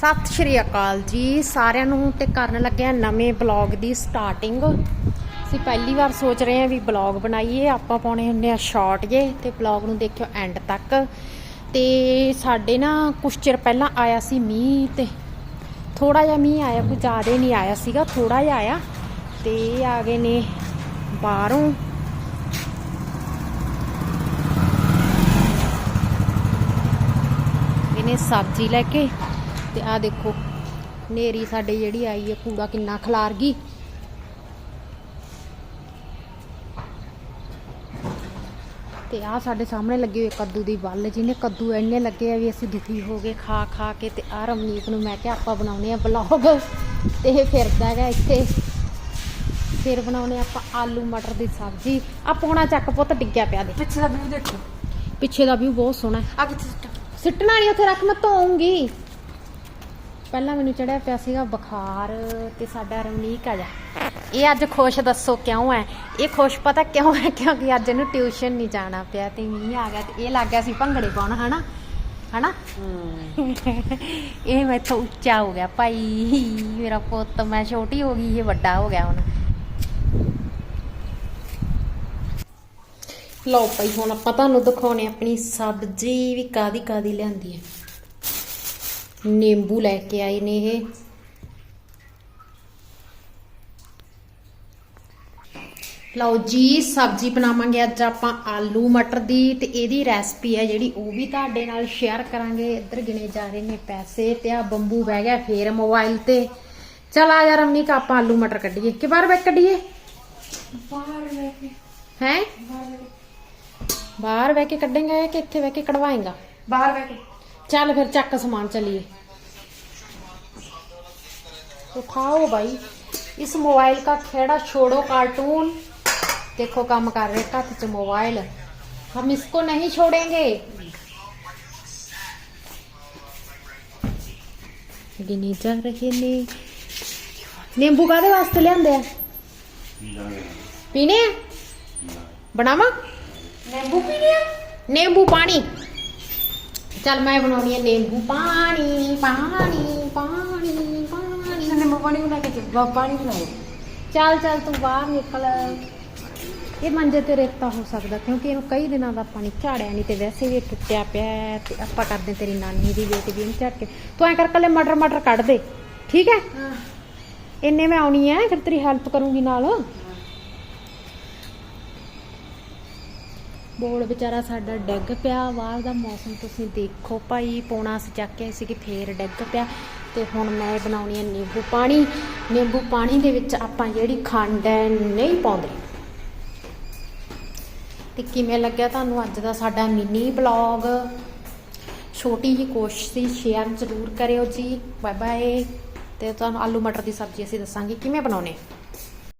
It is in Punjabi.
ਸਤਿ ਸ਼੍ਰੀ ਅਕਾਲ ਜੀ। ਸਾਰਿਆਂ ਨੂੰ ਤੇ ਕਰਨ ਲੱਗਿਆ ਨਵੇਂ ਬਲੌਗ ਦੀ ਸਟਾਰਟਿੰਗ ਅਸੀਂ ਪਹਿਲੀ ਵਾਰ ਸੋਚ ਰਹੇ ਹਾਂ ਵੀ ਬਲੌਗ ਬਣਾਈਏ, ਆਪਾਂ ਪਾਉਣੇ ਹੁੰਦੇ ਆ ਸ਼ਾਰਟ ਜੇ, ਤੇ ਬਲੌਗ ਨੂੰ ਦੇਖਿਓ ਐਂਡ ਤੱਕ। ਤੇ ਸਾਡੇ ਨਾ ਕੁਛ ਚਿਰ ਪਹਿਲਾਂ ਆਇਆ ਸੀ ਮੀਂਹ ਤੇ। ਥੋੜਾ ਜਿਹਾ ਮੀਂਹ ਆਇਆ ਕੋਈ ਜ਼ਿਆਦਾ ਨਹੀਂ ਆਇਆ ਸੀਗਾ ਥੋੜਾ ਜਿਹਾ ਆਇਆ। ਤੇ ਇਹ ਆ ਗਏ ਨੇ ਬਾਹਰੋਂ। ਇਹਨੇ ਸਬਜ਼ੀ ਲੈ ਕੇ। ਤੇ ਆ ਦੇਖੋ ਨੇਰੀ ਸਾਡੇ ਜਿਹੜੀ ਆਈ ਹੈ ਕੂੜਾ ਕਿੰਨਾ ਖਲਾਰ ਗਈ। ਤੇ ਆ ਸਾਡੇ ਸਾਹਮਣੇ ਲੱਗੇ ਹੋਏ ਕੱਦੂ ਦੀ ਵੱਲ ਜਿਹਨੇ ਕੱਦੂ ਇੰਨੇ ਲੱਗੇ ਆ ਵੀ ਅਸੀਂ ਦੁਖੀ ਹੋ ਗਏ ਖਾ ਖਾ ਕੇ ਤੇ ਆ ਰਮਨੀਤ ਨੂੰ ਮੈਂ ਕਿਹਾ ਆਪਾਂ ਬਣਾਉਨੇ ਆ ਬਲੌਗ ਤੇ ਇਹ ਫਿਰਦਾ ਹੈਗਾ ਇੱਥੇ। ਫਿਰ ਬਣਾਉਨੇ ਆਪਾਂ ਆਲੂ ਮਟਰ ਦੀ ਸਬਜ਼ੀ। ਆ ਪੋਣਾ ਚੱਕ ਪੁੱਤ ਡਿੱਗਿਆ ਪਿਆ ਦੇ ਪਿੱਛੇ ਦਾ ਵੀਊ ਦੇਖੋ। ਪਿੱਛੇ ਦਾ ਵੀ ਬਹੁਤ ਸੋਹਣਾ ਆ ਕਿੱਥੇ ਸਿੱਟਾ? ਸਿੱਟਣਾ ਨਹੀਂ ਉੱਥੇ ਰੱਖ ਮੈਂ ਧੋਉਂਗੀ ਪਹਿਲਾਂ ਮੈਨੂੰ ਚੜਿਆ ਪਿਆ ਸੀਗਾ ਬੁਖਾਰ ਤੇ ਸਾਡਾ ਰਮਨੀਕ ਆ ਜਾ। ਇਹ ਅੱਜ ਖੁਸ਼ ਦੱਸੋ ਕਿਉਂ ਹੈ ਇਹ ਖੁਸ਼ ਪਤਾ ਕਿਉਂ ਹੈ ਕਿਉਂਕਿ ਅੱਜ ਇਹਨੂੰ ਟਿਊਸ਼ਨ ਨਹੀਂ ਜਾਣਾ ਪਿਆ ਤੇ ਮੀਂਹ ਆ ਗਿਆ ਤੇ ਇਹ ਲੱਗ ਗਿਆ ਸੀ ਭੰਗੜੇ ਪਾਉਣ, ਹਨਾ? ਹਨਾ? ਇਹ ਮੈਥੋਂ ਉੱਚਾ ਹੋ ਗਿਆ। ਭਾਈ, ਮੇਰਾ ਪੁੱਤ, ਮੈਂ ਛੋਟੀ ਹੋ ਗਈ, ਇਹ ਵੱਡਾ ਹੋ ਗਿਆ ਹੁਣ। ਲਓ ਭਾਈ, ਹੁਣ ਆਪਾਂ ਤੁਹਾਨੂੰ ਦਿਖਾਉਣੇ ਆਪਣੀ ਸਬਜ਼ੀ ਵੀ ਕਾਦੀ ਕਾਦੀ ਲਿਆਂਦੀ ਹੈ ਨਿੰਬੂ ਲੈ ਕੇ ਆਏ ਨੇ ਇਹ। ਲਓ ਜੀ ਸਬਜ਼ੀ ਬਣਾਵਾਂਗੇ ਅੱਜ ਆਪਾਂ ਆਲੂ ਮਟਰ ਦੀ ਤੇ ਇਹਦੀ ਰੈਸਪੀ ਹੈ ਜਿਹੜੀ ਉਹ ਵੀ ਤੁਹਾਡੇ ਨਾਲ ਸ਼ੇਅਰ ਕਰਾਂਗੇ। ਇੱਧਰ ਗਿਣੇ ਜਾ ਰਹੇ ਨੇ ਪੈਸੇ ਤੇ ਆ ਬੰਬੂ ਬਹਿ ਗਿਆ ਫੇਰ ਮੋਬਾਈਲ ਤੇ। ਚਲ ਆ ਜਾ ਰਮਨੀਕ ਆਪਾਂ ਆਲੂ ਮਟਰ ਕੱਢੀਏ। ਕਿ ਬਾਹਰ ਬੈਕ ਕੱਢੀਏ? ਬਾਹਰ ਲੈ ਕੇ। ਹੈ? ਬਾਹਰ ਲੈ ਕੇ। ਕੇ ਕੱਢੇਗਾ ਕਿ ਇੱਥੇ ਬਹਿ ਕੇ ਕਢਵਾਏਗਾ? ਬਾਹਰ ਲੈ ਕੇ। ਚੱਲ ਫਿਰ ਚੱਕ ਸਮਾਨ ਚਲੀਏ उठाओ भाई इस मोबाइल का खेड़ा छोड़ो कार्टून देखो काम कर रहे का तुझे मोबाइल हम इसको नहीं छोड़ेंगे गिनी जा रही ने नींबू कादे वास्ते लियांदे पीने बनावा नींबू पीने नींबू पानी ਚੱਲ ਮੈਂ ਬਣਾਉਣੀ ਹੈ ਨਿੰਬੂ ਪਾਣੀ ਪਾਣੀ ਪਾਣੀ ਪਾਣੀ। ਨਿੰਬੂ ਪਾਣੀ ਬਣਾ ਕੇ ਦੇ ਪਾਣੀ ਬਣਾਓ। ਚੱਲ ਚੱਲ ਤੂੰ ਬਾਹਰ ਨਿਕਲ। ਇਹ ਮੰਜੇ ਤੇ ਰੇਤਾ ਹੋ ਸਕਦਾ ਕਿਉਂਕਿ ਇਹਨੂੰ ਕਈ ਦਿਨਾਂ ਦਾ ਪਾਣੀ ਝਾੜਿਆ ਨਹੀਂ ਤੇ ਵੈਸੇ ਵੀ ਇਹ ਟੁੱਟਿਆ ਪਿਆ ਹੈ ਤੇ ਆਪਾਂ ਕਰਦੇ ਤੇਰੀ ਨਾਨੀ ਦੀ ਵੇਟ ਵੀ ਇਹਨੂੰ ਝਾੜ ਕੇ। ਤੂੰ ਐ ਕਰ ਕੱਲੇ ਮਟਰ ਮਟਰ ਕੱਢ ਦੇ ਠੀਕ ਹੈ? ਹਾਂ। ਇੰਨੇ ਮੈਂ ਆਉਣੀ ਹੈ ਫਿਰ ਤੇਰੀ ਹੈਲਪ ਕਰੂੰਗੀ ਨਾਲ। ਬੋਲ ਵਿਚਾਰਾ ਸਾਡਾ ਡਿੱਗ ਪਿਆ, ਬਾਹਰ ਦਾ ਮੌਸਮ ਤੁਸੀਂ ਦੇਖੋ ਭਾਈ, ਪੌਣਾ ਅਸੀਂ ਚੱਕ ਸੀ ਕਿ ਫੇਰ ਡਿੱਗ ਪਿਆ। ਤੇ ਹੁਣ ਮੈਂ ਬਣਾਉਣੀ ਹੈ ਨਿੰਬੂ ਪਾਣੀ। ਨਿੰਬੂ ਪਾਣੀ ਦੇ ਵਿੱਚ ਆਪਾਂ ਜਿਹੜੀ ਖੰਡ ਹੈ, ਨਹੀਂ ਪਾਉਂਦੇ। ਤੇ ਕਿਵੇਂ ਲੱਗਿਆ ਤੁਹਾਨੂੰ ਅੱਜ ਦਾ ਸਾਡਾ ਮਿੰਨੀ ਬਲੌਗ? ਛੋਟੀ ਜੀ ਕੋਸ਼ਿਸ਼ ਸ਼ੇਅਰ ਜ਼ਰੂਰ ਕਰਿਓ ਜੀ। ਬਾਏ ਬਾਏ ਤੇ ਤੁਹਾਨੂੰ ਆਲੂ ਮਟਰ ਦੀ ਸਬਜ਼ੀ ਅਸੀਂ ਦੱਸਾਂਗੇ, ਕਿਵੇਂ ਬਣਾਉਣੇ।